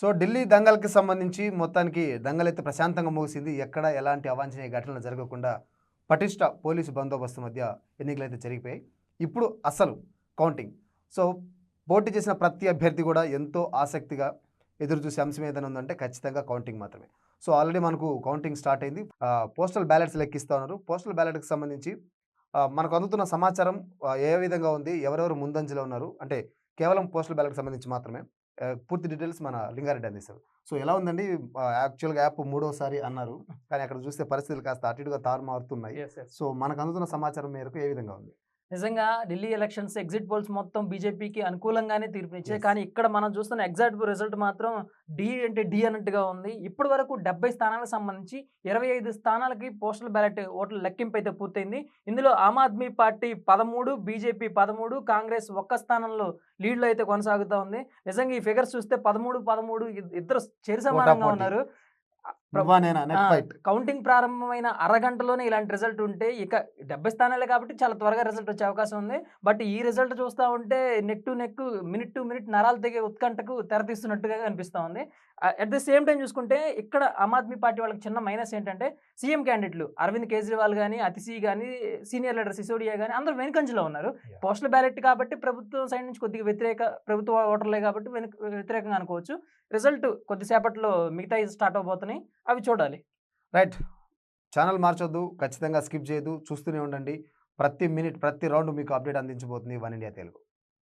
So Delhi దంగల్కి సంబంధించి మొత్తానికి దంగల్ అయితే ప్రశాంతంగా ముగిసింది. ఎక్కడ ఎలాంటి అవాంఛనీయ ఘటనలు జరగకుండా పటిష్ట పోలీసు బందోబస్తు మధ్య ఎన్నికలు జరిగిపోయాయి. ఇప్పుడు అసలు కౌంటింగ్. సో పోటీ చేసిన ప్రతి అభ్యర్థి కూడా ఎంతో ఆసక్తిగా ఎదురు చూసే అంశం ఏదైనా ఉందంటే ఖచ్చితంగా కౌంటింగ్ మాత్రమే. సో ఆల్రెడీ మనకు కౌంటింగ్ స్టార్ట్ అయింది. పోస్టల్ బ్యాలెట్స్ లెక్కిస్తూ ఉన్నారు. పోస్టల్ బ్యాలెట్కి సంబంధించి మనకు అందుతున్న సమాచారం ఏ విధంగా ఉంది ఎవరెవరు ముందంజలో ఉన్నారు అంటే కేవలం పోస్టల్ బ్యాలెట్కి సంబంధించి మాత్రమే. పూర్తి డీటెయిల్స్ మన లింగారెడ్డి అందిస్తారు. సో ఎలా ఉందండి? యాక్చువల్గా యాప్ మూడోసారి అన్నారు. కానీ అక్కడ చూస్తే పరిస్థితులు కాస్త అటు ఇటుగా తారుమారుతున్నాయి. సో మనకు అందుతున్న సమాచారం మేరకు ఏ విధంగా ఉంది? నిజంగా ఢిల్లీ ఎలక్షన్స్ ఎగ్జిట్ పోల్స్ మొత్తం బీజేపీకి అనుకూలంగానే తీర్పునిచ్చాయి. కానీ ఇక్కడ మనం చూస్తున్న ఎగ్జాక్ట్ రిజల్ట్ మాత్రం డి అంటే డి అన్నట్టుగా ఉంది. ఇప్పటి వరకు డెబ్బై స్థానాలకు సంబంధించి ఇరవై ఐదు స్థానాలకి పోస్టల్ బ్యాలెట్ ఓట్ల లెక్కింపు అయితే పూర్తయింది. ఇందులో ఆమ్ ఆద్మీ పార్టీ పదమూడు బీజేపీ పదమూడు కాంగ్రెస్ ఒక్క స్థానంలో లీడ్లో అయితే కొనసాగుతూ ఉంది. నిజంగా ఈ ఫిగర్స్ చూస్తే పదమూడు పదమూడు ఇద్- ఇద్దరు చేరి సమానంగా. ఉన్నారు. కౌంటింగ్ ప్రారంభమైన అరగంటలోనే ఇలాంటి రిజల్ట్ ఉంటే ఇక డెబ్బై స్థానాలే కాబట్టి చాలా త్వరగా రిజల్ట్ వచ్చే అవకాశం ఉంది. బట్ ఈ రిజల్ట్ చూస్తూ ఉంటే neck to neck minute to minute నరాలు తెగే ఉత్కంఠకు తెరతీస్తున్నట్టుగా కనిపిస్తూ ఉంది. అట్ ద సేమ్ టైం చూసుకుంటే ఇక్కడ ఆమ్ ఆద్మీ పార్టీ వాళ్ళకి చిన్న మైనస్ ఏంటంటే సీఎం క్యాండిడేట్లు అరవింద్ కేజ్రీవాల్ కానీ అతిశీ కానీ సీనియర్ లీడర్ సిసోడియా కానీ అందరూ వెనుకంజలో ఉన్నారు. పోస్టల్ బ్యాలెట్ కాబట్టి ప్రభుత్వం సైడ్ నుంచి కొద్దిగా వ్యతిరేక ప్రభుత్వ ఓటర్లే కాబట్టి వెనుక వ్యతిరేకంగా అనుకోవచ్చు. రిజల్ట్ కొద్దిసేపట్లో మిగతా స్టార్ట్ అవబోతున్నాయి. అవి చూడాలి. రైట్. ఛానల్ మార్చొద్దు ఖచ్చితంగా స్కిప్ చేయదు చూస్తూనే ఉండండి. ప్రతి మినిట్ ప్రతి రౌండ్ మీకు అప్డేట్ అందించబోతుంది వన్ ఇండియా తెలుగు.